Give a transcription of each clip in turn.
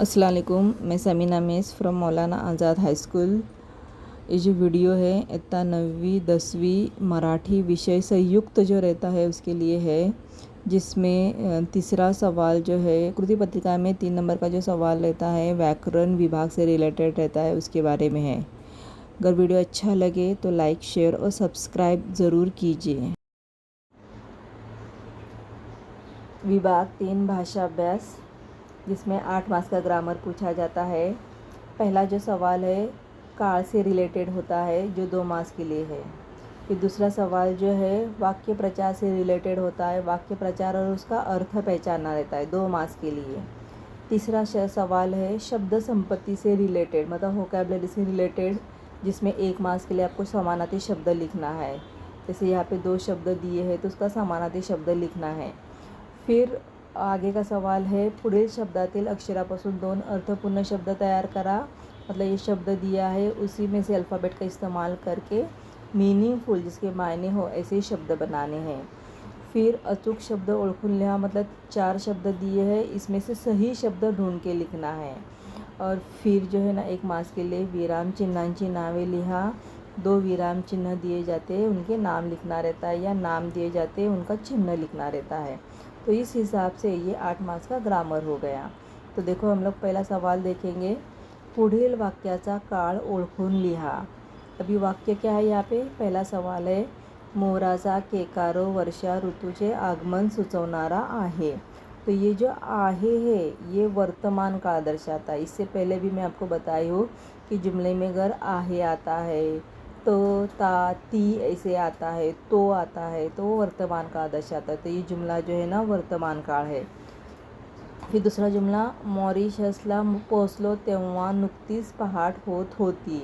असलकुम मैं Samina mess from Maulana Azad high school. ये जो वीडियो है, इतना नवीं, दसवीं मराठी विषय संयुक्त जो रहता है, उसके लिए है, जिसमें तीसरा सवाल जो है कृति पत्रिका में तीन नंबर का जो सवाल रहता है, व्याकरण विभाग से रिलेटेड रहता है, उसके बारे में है। अगर वीडियो अच्छा लगे तो लाइक शेयर और सब्सक्राइब ज़रूर कीजिए। विभाग तीन, भाषा अभ्यास। जिसमें आठ मास का ग्रामर पूछा जाता है। पहला जो सवाल है काल से रिलेटेड होता है, जो दो मास के लिए है। फिर दूसरा सवाल जो है, वाक्य प्रचार से रिलेटेड होता है, वाक्य प्रचार और उसका अर्थ पहचानना रहता है, दो मास के लिए। तीसरा सवाल है, शब्द संपत्ति से रिलेटेड मतलब होकैबलरी से रिलेटेड, जिसमें एक मास के लिए आपको समानार्थी शब्द लिखना है। जैसे यहाँ पे दो शब्द दिए हैं तो उसका समानार्थी शब्द लिखना है। फिर आगे का सवाल है, पुढील शब्दातील अक्षरापासून दोन अर्थपूर्ण शब्द तैयार करा. मतलब ये शब्द दिया है, उसी में से अल्फ़ाबेट का इस्तेमाल करके मीनिंगफुल जिसके मायने हो, ऐसे शब्द बनाने हैं. फिर अचूक शब्द ओळखून लिहा मतलब चार शब्द दिए हैं, इसमें से सही शब्द ढूंढ के लिखना है. और फिर जो है ना, एक मास के लिए विराम चिन्हांची नावे लिहा. दो विराम चिन्ह दिए जाते हैं, उनके नाम लिखना रहता है, या नाम दिए जाते हैं, उनका चिन्ह लिखना रहता है. तो इस हिसाब से ये आठ मार्क्स का ग्रामर हो गया। तो देखो हम लोग पहला सवाल देखेंगे। पुढील वाक्याचा काळ ओळखून लिहा। अभी वाक्य क्या है यहाँ पे? पहला सवाल है मोराचा केकारो वर्षा ऋतूचे आगमन सुचवणारा आहे। तो ये जो आहे है ये वर्तमान काल दर्शाता है। इससे पहले भी मैं आपको बताई हूँ कि जुमले में अगर आहे आता है। तो ता ती ऐसे आता है तो आता है तो वर्तमान काल दर्शाता है। तो ये जुमला जो है ना, वर्तमान काल है। फिर दूसरा जुमला, मॉरिशसला पोचलो तेव्हा नुकतीच पहाट होत होती।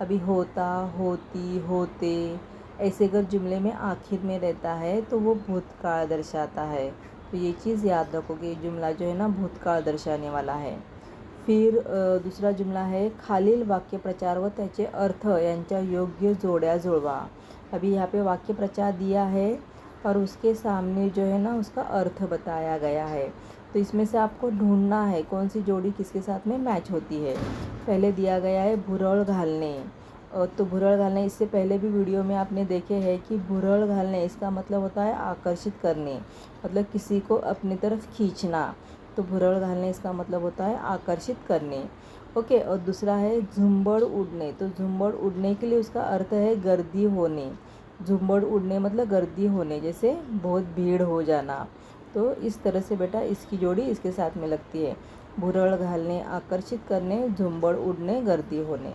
अभी होता, होती, होते, ऐसे अगर जुमले में आखिर में रहता है तो वो भूतकाल दर्शाता है। तो ये चीज़ याद रखोगे जुमला जो है ना भूतकाळ दर्शाने वाला है। फिर दुसरा जुमला है खालील वाक्य प्रचार व त्याचे अर्थ यांच्या योग्य जोड्या जुड़वा अभी यहाँ पे वाक्य प्रचार दिया है और उसके सामने जो है ना, उसका अर्थ बताया गया है। तो इसमें से आपको ढूंढना है, कौन सी जोड़ी किसके साथ में मैच होती है। पहले दिया गया है भुरड़ घालने। तो भुरड़ घालने, इससे पहले भी वीडियो में आपने देखे हैं कि भुरड़ घालने इसका मतलब होता है आकर्षित करने मतलब किसी को अपनी तरफ़ खींचना। तो भुरड़ घालने इसका मतलब होता है आकर्षित करने ओके, और दूसरा है झुंबड़ उड़ने तो झुंबड़ उड़ने के लिए उसका अर्थ है गर्दी होने. झुंबड़ उड़ने मतलब गर्दी होने, जैसे बहुत भीड़ हो जाना. तो इस तरह से बेटा इसकी जोड़ी इसके साथ में लगती है. भुरड़ घालने आकर्षित करने झुंबड़ उड़ने गर्दी होने.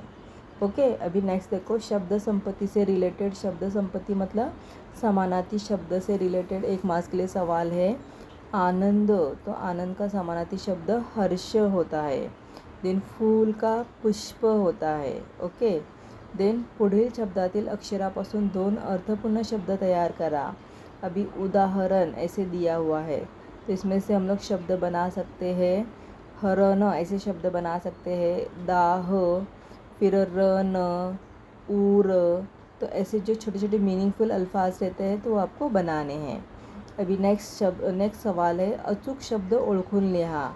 ओके, अभी नेक्स्ट देखो, शब्द संपत्ति से रिलेटेड शब्द संपत्ति मतलब समानार्थी शब्द से रिलेटेड एक मास के लिए सवाल है. आनंद तो आनंद का समानार्थी शब्द हर्ष होता है। देन फूल का पुष्प होता है, ओके? देन पुढील शब्दातील अक्षरापासून दोन अर्थपूर्ण शब्द तैयार करा. अभी उदाहरण ऐसे दिया हुआ है तो इसमें से हम लोग शब्द बना सकते हैं। हरन ऐसे शब्द बना सकते हैं। दाह, फिर रन ऊर तो ऐसे जो छोटे छोटे मीनिंगफुल अल्फाज रहते हैं तो आपको बनाने हैं। अभी नेक्स्ट शब्द नेक्स्ट सवाल है, अचूक शब्द ओळखून लिहा.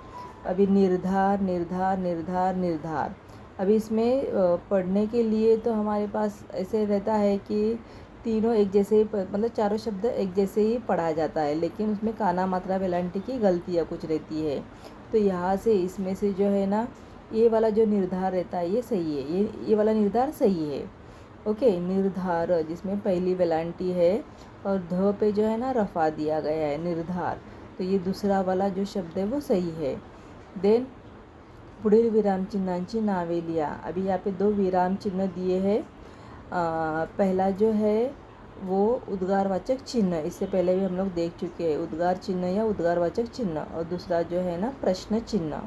अभी निर्धार निर्धार निर्धार निर्धार. अभी इसमें पढ़ने के लिए तो हमारे पास ऐसे रहता है कि तीनों एक जैसे ही मतलब चारों शब्द एक जैसे ही पढ़ा जाता है, लेकिन उसमें काना, मात्रा, वेलांटी की गलतियाँ कुछ रहती है. तो यहाँ से इसमें से जो है ना, ये वाला जो निर्धार रहता है, ये सही है. ये ये वाला निर्धार सही है. ओके, निर्धार, जिसमें पहली वेलांटी है और ध पे जो है ना रफा दिया गया है, निर्धार। तो ये दूसरा वाला जो शब्द है वो सही है। देन पुढील विराम चिन्हांची नावे लिया अभी यहाँ पे दो विराम चिन्ह दिए हैं। पहला जो है वो उद्गारवाचक चिन्ह। इससे पहले भी हम लोग देख चुके हैं, उद्गार चिन्ह या उद्गारवाचक चिन्ह। और दूसरा जो है ना प्रश्न चिन्ह।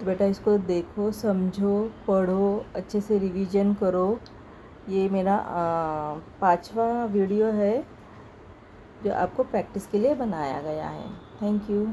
तो बेटा इसको देखो, समझो, पढ़ो, अच्छे से रिवीजन करो। ये मेरा पांचवा वीडियो है जो आपको प्रैक्टिस के लिए बनाया गया है। Thank you